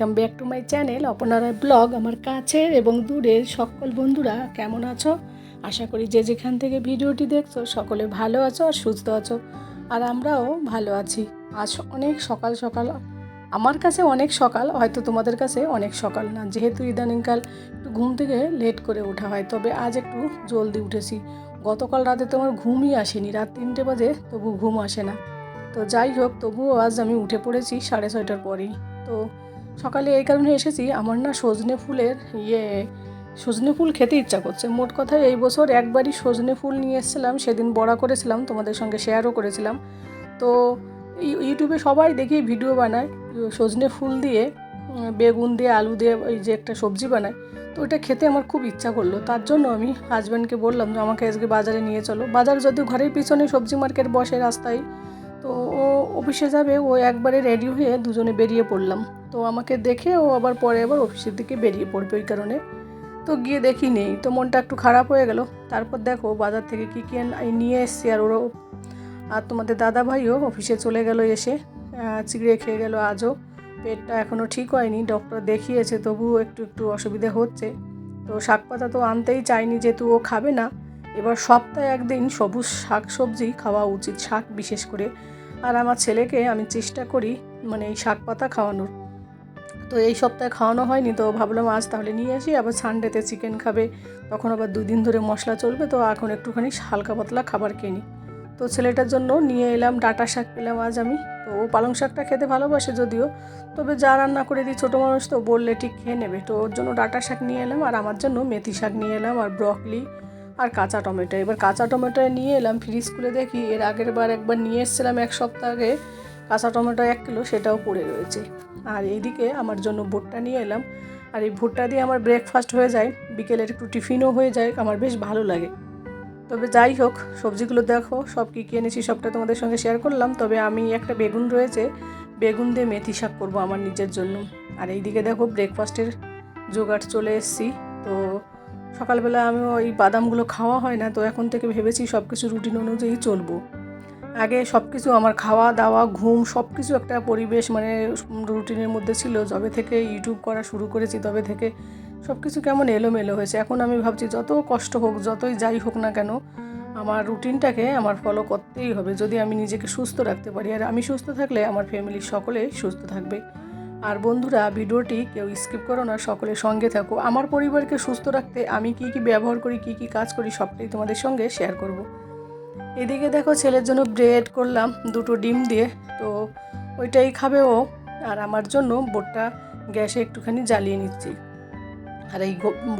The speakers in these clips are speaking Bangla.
Welcome back to my channel অপনারা blog আমার কাছের এবং দূরের সকল বন্ধুরা কেমন আছো? আশা করি যে যেখান থেকে ভিডিওটি দেখছ সকলে ভালো আছো আর সুস্থ আছো। আর আমরাও ভালো আছি। আজ অনেক সকাল সকাল। আমার কাছে অনেক সকাল, হয়তো তোমাদের কাছে অনেক সকাল না। যেহেতু ইদানিংকাল একটু ঘুম থেকে লেট করে ওঠা হয়, তবে আজ একটু জলদি উঠেছি। গতকাল রাতে তো আমার ঘুমই আসেনি, রাত তিনটে বাজে, তবু ঘুম আসে না। তো যাই হোক, তবুও আজ আমি উঠে পড়েছি সাড়ে ছয়টার পরেই। তো সকালে এই কারণে এসেছি, আমার না সজনে ফুলের ইয়ে সজনে ফুল খেতে ইচ্ছা করছে। মোট কথা এই বছর একবারই সজনে ফুল নিয়ে এসেছিলাম, সেদিন বড়া করেছিলাম, তোমাদের সঙ্গে শেয়ারও করেছিলাম। তো ইউ- ইউটিউবে সবাই দেখি ভিডিও বানায়, সজনে ফুল দিয়ে বেগুন দিয়ে, আলু দিয়ে, ওই যে একটা সবজি বানায়। তো ওটা খেতে আমার খুব ইচ্ছা করল। তার জন্য আমি হাজব্যান্ডকে বললাম যে, আমাকে আজকে বাজারে নিয়ে চলো। বাজার যদিও ঘরের পিছনে সবজি মার্কেট বসে রাস্তায় তো ও অফিসে যাবে, ও একবারে রেডি হয়ে দুজনে বেরিয়ে পড়লাম। তো আমাকে দেখে ও আবার পরে আবার অফিসের দিকে বেরিয়ে পড়বে ওই কারণে। তো গিয়ে দেখি নেই, তো মনটা একটু খারাপ হয়ে গেল। তারপর দেখো বাজার থেকে কী কী নিয়ে এসছি আর ওরাও আর তোমাদের দাদা ভাইও অফিসে চলে গেল এসে। চিড়ে খেয়ে গেল আজও। পেটটা এখনও ঠিক হয়নি ডক্টর দেখিয়েছে, তবুও একটু একটু অসুবিধা হচ্ছে। তো শাক পাতা তো আনতেই চাইনি, যেহেতু ও খাবে না এবার সপ্তাহে একদিন সবুজ শাক সবজি খাওয়া উচিত শাক বিশেষ করে। আর আমার ছেলেকে আমি চেষ্টা করি মানে এই শাক পাতা খাওয়ানোর। তো এই সপ্তাহে খাওয়ানো হয়নি, তো ভাবলাম আজ তাহলে নিয়ে আসি, আবার সানডেতে চিকেন খাবে। তখন আবার দুই দিন ধরে মশলা চলবে, তো এখন একটুখানি হালকা পাতলা খাবার কিনি তো ছেলেটার জন্য নিয়ে এলাম, ডাটা শাক পেলাম আজ আমি। তো ও পালং শাকটা খেতে ভালোবাসে যদিও। তবে যা রান্না করে দিই ছোটো মানুষ তো বললে ঠিক খেয়ে নেবে। তো ওর জন্য ডাটা শাক নিয়ে এলাম, আর আমার জন্য মেথি শাক নিয়ে এলাম, আর ব্রকলি আর কাঁচা টমেটো। এবার কাঁচা টমেটো নিয়ে এলাম ফ্রিজ খুলে দেখি, এর আগের বার একবার নিয়ে এসেছিলাম এক সপ্তাহ আগে। কাঁচা টমেটো এক কিলো, সেটাও পড়ে রয়েছে। আর এইদিকে আমার জন্য ভুট্টা নিয়ে এলাম। আর এই ভুট্টা দিয়ে আমার ব্রেকফাস্ট হয়ে যায়, বিকেলের একটু টিফিনও হয়ে যায়, আমার বেশ ভালো লাগে। তবে যাই হোক, সবজিগুলো দেখো, সব কী কী এনেছি সবটা তোমাদের সঙ্গে শেয়ার করলাম। তবে আমি একটা বেগুন রয়েছে, বেগুন দিয়ে মেথি শাক করব আমার নিজের জন্য। আর এইদিকে দেখো ব্রেকফাস্টের জোগাড় চলে এসেছি। তো সকালবেলা আমি ওই বাদামগুলো খাওয়া হয় না, তো এখন থেকে ভেবেছি সব কিছু রুটিন অনুযায়ী চলবো। আগে সব কিছু আমার খাওয়া দাওয়া, ঘুম সব কিছু একটা পরিবেশ মানে রুটিনের মধ্যে ছিল। যবে থেকে ইউটিউব করা শুরু করেছি, তবে থেকে সব কিছু কেমন এলোমেলো হয়েছে। এখন আমি ভাবছি যত কষ্ট হোক, যতই যাই হোক না কেন, আমার রুটিনটাকে আমার ফলো করতেই হবে। যদি আমি নিজেকে সুস্থ রাখতে পারি, আর আমি সুস্থ থাকলে আমার ফ্যামিলির সকলেই সুস্থ থাকবে। আর বন্ধুরা, ভিডিওটি কেউ স্কিপ করো না সকলের সঙ্গে থাকো। আমার পরিবারকে সুস্থ রাখতে আমি কি কি ব্যবহার করি, কি কি কাজ করি, সবটাই তোমাদের সঙ্গে শেয়ার করব। এদিকে দেখো, ছেলের জন্য ব্রেড করলাম, দুটো ডিম দিয়ে। তো ওইটাই খাবে ও, আর আমার জন্য বোটটা গ্যাসে একটুখানি জ্বালিয়ে নিচ্ছি। আর এই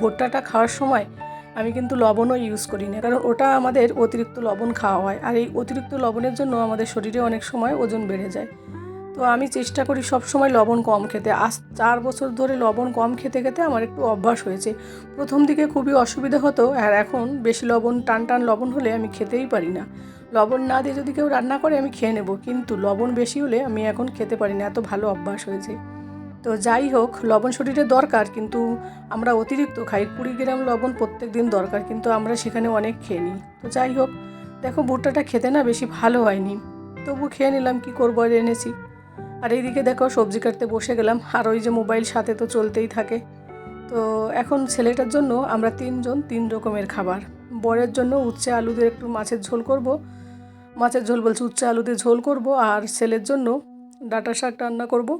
ভুট্টাটা খাওয়ার সময় আমি কিন্তু লবণও ইউজ করি না, কারণ ওটা আমাদের অতিরিক্ত লবণ খাওয়া হয়। আর এই অতিরিক্ত লবণের জন্য আমাদের শরীরে অনেক সময় ওজন বেড়ে যায়। তো আমি চেষ্টা করি সব সময় লবণ কম খেতে। আজ চার বছর ধরে লবণ কম খেতে খেতে আমার একটু অভ্যাস হয়েছে। প্রথম দিকে খুবই অসুবিধা হতো আর এখন বেশি লবণ, টান টান লবণ হলে আমি খেতেই পারি না। লবণ না দিয়ে যদি কেউ রান্না করে আমি খেয়ে নেব, কিন্তু লবণ বেশি হলে আমি এখন খেতে পারি না, এত ভালো অভ্যাস হয়েছে। তো যাই হোক, লবণ শরীরে দরকার, কিন্তু আমরা অতিরিক্ত খাই। কুড়ি গ্রাম লবণ প্রত্যেক দিন দরকার, কিন্তু আমরা সেখানে অনেক খেয়ে নিই। তো যাই হোক, দেখো, ভুট্টাটা খেতে না বেশি ভালো হয়নি। তবু খেয়ে নিলাম, কি করব এনেছি। আর এইদিকে দেখো সবজি কাটতে বসে গেলাম, আর ওই যে মোবাইল সাথে তো চলতেই থাকে। তো এখন ছেলেটার জন্য আমরা তিনজন তিন রকমের খাবার। বরের জন্য উচ্ছে আলু দিয়ে একটু মাছের ঝোল করব। মাছের ঝোল বলছি উচ্ছে আলু দিয়ে ঝোল করব, আর ছেলের জন্য ডাটা শাক রান্না করব।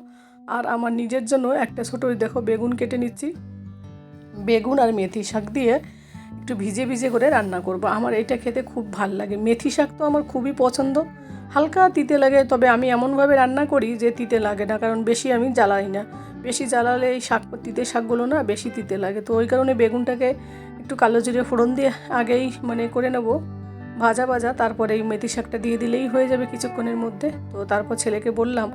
আর আমার নিজের জন্য একটা ছোটো দেখো বেগুন কেটে নিচ্ছি। বেগুন আর মেথি শাক দিয়ে একটু ভিজে ভিজে করে রান্না করব। আমার এটা খেতে খুব ভালো লাগে। মেথি শাক তো আমার খুবই পছন্দ। হালকা তিতে লাগে, তবে আমি এমনভাবে রান্না করি যে তিতে লাগে না, কারণ বেশি আমি জ্বালাই না। বেশি জ্বালালে এই শাক, তিতে শাকগুলো না বেশি তিতে লাগে। তো ওই কারণে বেগুনটাকে একটু কালো জিরে ফোড়ন দিয়ে আগেই মানে করে নেব। ভাজা ভাজা, তারপরে এই মেথি শাকটা দিয়ে দিলেই হয়ে যাবে কিছুক্ষণের মধ্যে। তো তারপর ছেলেকে বললাম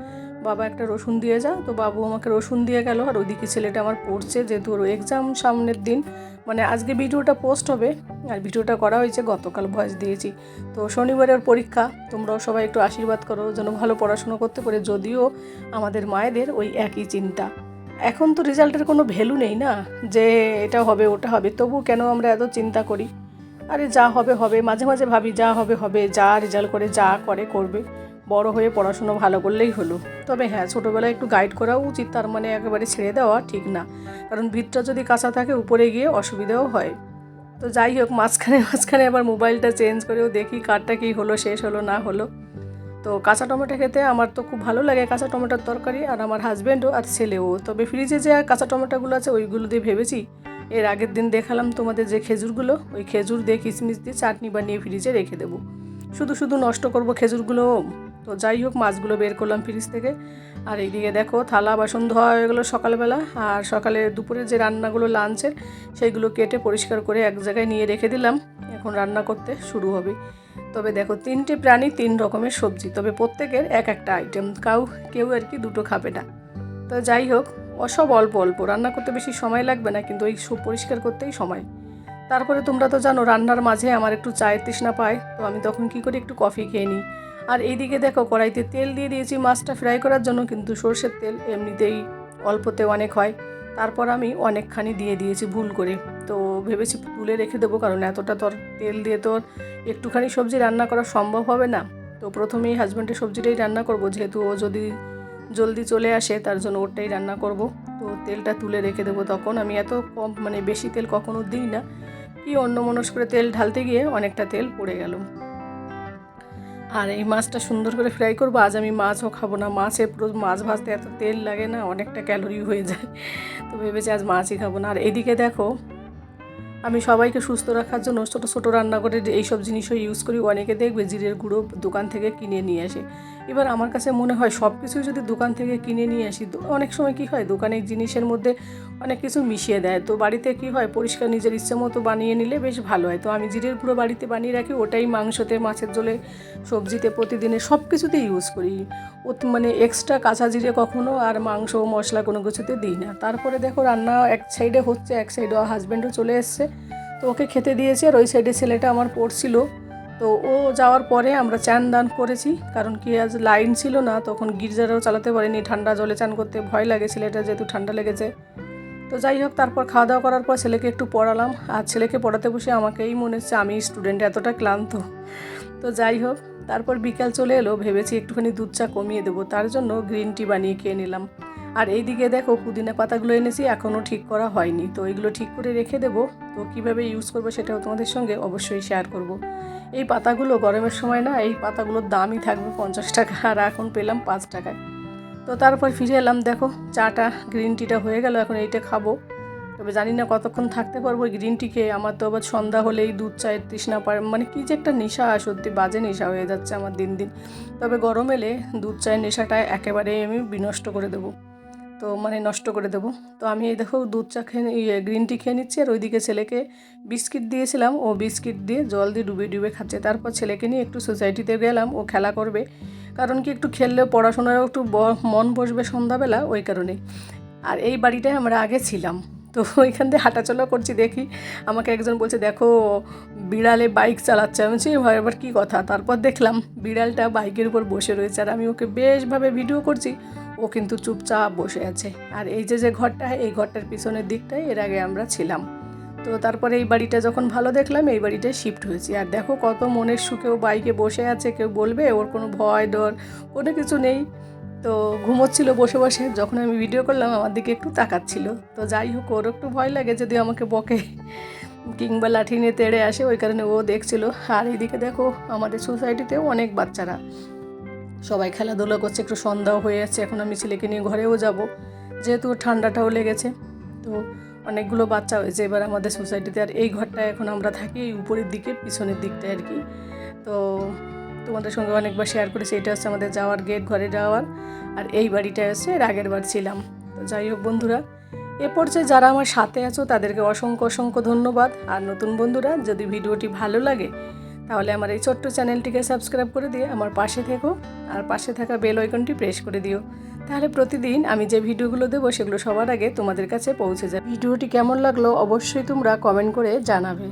বাবা একটা রসুন দিয়ে যা। তো বাবু আমাকে রসুন দিয়ে গেল, আর ওইদিকে ছেলেটা আমার পড়ছে, যেহেতু ওর এক্সাম সামনের দিন। মানে আজকে ভিডিওটা পোস্ট হবে, আর ভিডিওটা করা হয়েছে, গতকাল ভয়েস দিয়েছি। তো শনিবারের পরীক্ষা, তোমরাও সবাই একটু আশীর্বাদ করো, যেন ভালো পড়াশুনো করতে পারে, যদিও আমাদের মায়েদের ওই একই চিন্তা। এখন তো রেজাল্টের কোনো ভ্যালু নেই না, যে এটা হবে, ওটা হবে। তবু কেন আমরা এত চিন্তা করি? আরে যা হবে হবে। মাঝে মাঝে ভাবি, যা হবে হবে। যা রেজাল্ট করে, যা করে, করবে। বড় হয়ে পড়াশুনো ভালো করলেই হলো। তবে হ্যাঁ ছোটোবেলায় একটু গাইড করাও উচিত, তার মানে একেবারে ছেড়ে দেওয়া ঠিক না। কারণ ভিতটা যদি কাঁচা থাকে, উপরে গিয়ে অসুবিধাও হয়। তো যাই হোক, মাঝখানে মাঝখানে আবার মোবাইলটা চেঞ্জ করেও দেখি কারটা কী হলো, শেষ হলো, না হলো। তো কাঁচা টমেটো খেতে আমার তো খুব ভালো লাগে কাঁচা টমেটোর তরকারি, আর আমার হাজব্যান্ডও আর ছেলেও। তবে ফ্রিজে যে কাঁচা টমেটোগুলো আছে, ওইগুলো দিয়ে ভেবেছি, এর আগের দিন দেখালাম তোমাদের যে খেজুরগুলো, ওই খেজুর দিয়ে কিশমিশ দিয়ে চাটনি বানিয়ে ফ্রিজে রেখে দেবো। শুধু শুধু নষ্ট করব খেজুরগুলো তো যাই হোক, মাছগুলো বের করলাম ফ্রিজ থেকে। আর এইদিকে দেখো, থালা, বাসন ধোয়া হয়ে গেলো সকালবেলা। আর সকালে দুপুরে যে রান্নাগুলো লাঞ্চের, সেইগুলো কেটে পরিষ্কার করে এক জায়গায় নিয়ে রেখে দিলাম। এখন রান্না করতে শুরু হবে। তবে দেখো, তিনটে প্রাণী তিন রকমের সবজি, তবে প্রত্যেকের এক একটা আইটেম কাউ, কেউ আর কি দুটো খাবে না। তো যাই হোক অসব অল্প অল্প। রান্না করতে বেশি সময় লাগবে না, কিন্তু এই সব পরিষ্কার করতেই সময়। তারপরে তোমরা তো জানো, রান্নার মাঝে আমার একটু চায়ের তৃষ্ণা পায়। তো আমি তখন কি করি, একটু কফি খেয়ে নিই। আর এইদিকে দেখো, কড়াইতে তেল দিয়ে দিয়েছি। মাছটা ফ্রাই করার জন্য কিন্তু সর্ষের তেল এমনিতেই অল্পতে অনেক হয়। তারপর আমি অনেকখানি দিয়ে দিয়েছি ভুল করে। তো ভেবেছি তুলে রেখে দেবো, কারণ এতটা তোর তেল দিয়ে তোর একটুখানি সবজি রান্না করা সম্ভব হবে না। তো প্রথমেই হাজব্যান্ডের সবজিটাই রান্না করব, যেহেতু ও যদি জলদি চলে আসে, তার জন্য ওটাই রান্না করব। তো তেলটা তুলে রেখে দেবো তখন। আমি এত কম মানে বেশি তেল কখনো দিই না। কি অন্য মনস করে তেল ঢালতে গিয়ে অনেকটা তেল পড়ে গেল। আর এই মাছটা সুন্দর করে ফ্রাই করব। আজ আমি মাছও খাব না। মাছে পুরো মাছ ভাজতে এত তেল লাগে না, অনেকটা ক্যালোরি হয়ে যায়। তো ভেবেছি আজ মাছই খাব না। আর এদিকে দেখো, আমি সবাইকে সুস্থ রাখার জন্য ছোটো ছোটো রান্না করে এইসব জিনিসও ইউজ করি, অনেকে দেখবে জিরের গুঁড়ো দোকান থেকে কিনে নিয়ে আসে। এবার আমার কাছে মনে হয় সব কিছুই যদি দোকান থেকে কিনে নিয়ে আসি অনেক সময় কি হয় দোকানের জিনিসের মধ্যে অনেক কিছু মিশিয়ে দেয়। তো বাড়িতে কি হয়, পরিষ্কার নিজের ইচ্ছে মতো বানিয়ে নিলে বেশ ভালো হয়। তো আমি জিরের গুঁড়ো বাড়িতে বানিয়ে রাখি, ওটাই মাংসতে, মাছের জলে সবজিতে প্রতিদিনে সব কিছুতে ইউজ করি। ও মানে এক্সট্রা কাঁচা জিরে কখনো আর মাংস, মশলা কোনো কিছুতে দিই না। তারপরে দেখো রান্না এক সাইডে হচ্ছে, এক সাইডে হাজব্যান্ডও চলে এসছে। তো ওকে খেতে দিয়েছে আর ওই সাইডে ছেলেটা আমার পড়ছিল। তো ও যাওয়ার পরে আমরা চান দান করেছি, কারণ কি আজ লাইন ছিল না, তখন গির্জারও চালাতে পারিনি, ঠান্ডা জলে চান করতে ভয় লাগে ছেলেটা যেহেতু ঠান্ডা লেগেছে। তো যাই হোক, তারপর খাওয়া দাওয়া করার পর ছেলেকে একটু পড়ালাম, আর ছেলেকে পড়াতে বসে আমাকেই মনে হচ্ছে আমি স্টুডেন্ট এতটা ক্লান্ত। তো যাই হোক, তারপর বিকাল চলে এলো, ভেবেছি একটুখানি দুধ চা কমিয়ে দেবো, তার জন্য গ্রিন টি বানিয়ে খেয়ে নিলাম। আর এইদিকে দেখো পুদিনা পাতাগুলো এনেছি, এখনও ঠিক করা হয়নি। তো এগুলো ঠিক করে রেখে দেবো। তো কীভাবে ইউজ করব সেটাও তোমাদের সঙ্গে অবশ্যই শেয়ার করব। এই পাতাগুলো গরমের সময় না, এই পাতাগুলোর দামই থাকবে পঞ্চাশ টাকা, আর এখন পেলাম পাঁচ টাকায়। তো তারপর ফিরে এলাম, দেখো চাটা গ্রিন টিটা হয়ে গেল, এখন এইটা খাব। তবে জানি না কতক্ষণ থাকতে পারব গ্রিন টি খেয়ে আমার তো আবার সন্ধ্যা হলেই দুধ চায়ের তৃষ্ণা পায় মানে কী যে একটা নেশা, সত্যি বাজে নেশা হয়ে যাচ্ছে আমার দিন দিন। তবে গরম এলে দুধ চায়ের নেশাটা একেবারেই আমি বিনষ্ট করে দেবো। তো মানে নষ্ট করে দেবো। তো আমি এই দেখো দুধ চা খেয়ে ইয়ে গ্রিন টি খেয়ে নিচ্ছি। আর ওইদিকে ছেলেকে বিস্কিট দিয়েছিলাম। ও বিস্কিট দিয়ে জল দিয়ে ডুবে ডুবে খাচ্ছে। তারপর ছেলেকে নিয়ে একটু সোসাইটিতে গেলাম। ও খেলা করবে। কারণ কি একটু খেললেও পড়াশোনারও একটু মন বসবে সন্ধ্যাবেলা ওই কারণে। আর এই বাড়িটায় আমরা আগে ছিলাম। তো ওইখান দিয়ে হাঁটাচলা করছি দেখি। আমাকে একজন বলছে, দেখো, বিড়ালে বাইক চালাচ্ছে। আমি বলছি এবার কী কথা? তারপর দেখলাম, বিড়ালটা বাইকের উপর বসে রয়েছে। আর আমি ওকে বেশভাবে ভিডিও করছি। ও কিন্তু চুপচাপ বসে আছে। আর এই যে যে ঘরটা, এই ঘরটার পিছনের দিকটায় এর আগে আমরা ছিলাম। তো তারপরে এই বাড়িটা যখন ভালো দেখলাম, এই বাড়িটায় শিফট হয়েছি। আর দেখো কত মনের সুখেও বাইকে বসে আছে, কেউ বলবে ওর কোনো ভয়, ডর, কোনো কিছু নেই। তো ঘুমোচ্ছিল বসে বসে, যখন আমি ভিডিও করলাম, আমার দিকে একটু তাকাচ্ছিল। তো যাই হোক, ওর একটু ভয় লাগে যদি আমাকে বকে, কিংবা লাঠি নিয়ে তেড়ে আসে, ওই কারণে ও দেখছিল। আর এইদিকে দেখো, আমাদের সোসাইটিতেও অনেক বাচ্চারা। সবাই খেলাধুলা করছে, একটু সন্ধ্যাও হয়ে যাচ্ছে, এখন আমি ছেলেকে নিয়ে ঘরেও যাব। যেহেতু ঠান্ডাটাও লেগেছে, তো অনেকগুলো বাচ্চা হয়েছে। এবার আমাদের সোসাইটিতে আর এই ঘরটায় এখন আমরা থাকি, এই উপরের দিকে, পিছনের দিকটায় আর কি। তো তোমাদের সঙ্গে অনেকবার শেয়ার করেছি, এটা হচ্ছে আমাদের যাওয়ার গেট ঘরে যাওয়ার। আর এই বাড়িটা হচ্ছে এর আগের বার ছিলাম। তো যাই হোক বন্ধুরা, এ পর্যায়ে যারা আমার সাথে আছো, তাদেরকে অসংখ্য অসংখ্য ধন্যবাদ। আর নতুন বন্ধুরা, যদি ভিডিওটি ভালো লাগে তাহলে আমার এই ছোট্ট চ্যানেলটিকে সাবস্ক্রাইব করে দিয়ে আমার পাশে থেকো আর পাশে থাকা বেল আইকনটি প্রেস করে দিও। তাহলে প্রতিদিন আমি যে ভিডিওগুলো দেবো সেগুলো সবার আগে তোমাদের কাছে পৌঁছে যাবে। ভিডিওটি কেমন লাগল অবশ্যই তোমরা কমেন্ট করে জানাবে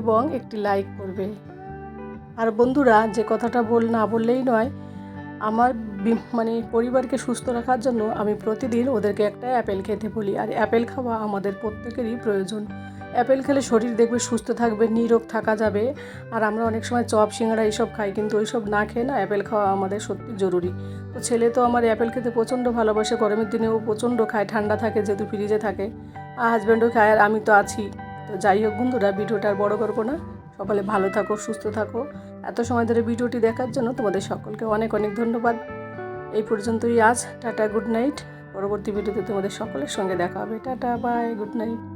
এবং একটি লাইক করবে। আর বন্ধুরা, যে কথাটা বল, না বললেই নয়, আমার মানে পরিবারকে সুস্থ রাখার জন্য আমি প্রতিদিন ওদেরকে একটা অ্যাপেল খেতে বলি। আর অ্যাপেল খাওয়া আমাদের প্রত্যেকেরই প্রয়োজন। অ্যাপেল খেলে শরীর দেখবে সুস্থ থাকবে, নিরোগ থাকা যাবে। আর আমরা অনেক সময় চপ, সিঙ্গারা এইসব খাই, কিন্তু ওইসব না খেয়ে না অ্যাপেল খাওয়া আমাদের সত্যি জরুরি। তো ছেলে তো আমার অ্যাপেল খেতে প্রচণ্ড ভালোবাসে, গরমের দিনেও প্রচণ্ড খায়, ঠান্ডা থাকে, যেহেতু ফ্রিজে থাকে। আর হাজব্যান্ডও খায়, আর আমি তো আছি। তো যাই হোক বন্ধুরা, ভিডিওটা আর বড় করব না। সকলে ভালো থাকো, সুস্থ থাকো। এত সময় ধরে ভিডিওটি দেখার জন্য তোমাদের সকলকে অনেক অনেক ধন্যবাদ। এই পর্যন্তই আজ। টাটা গুড নাইট পরবর্তী ভিডিওতে তোমাদের সকলের সঙ্গে দেখা হবে। Tata bye good night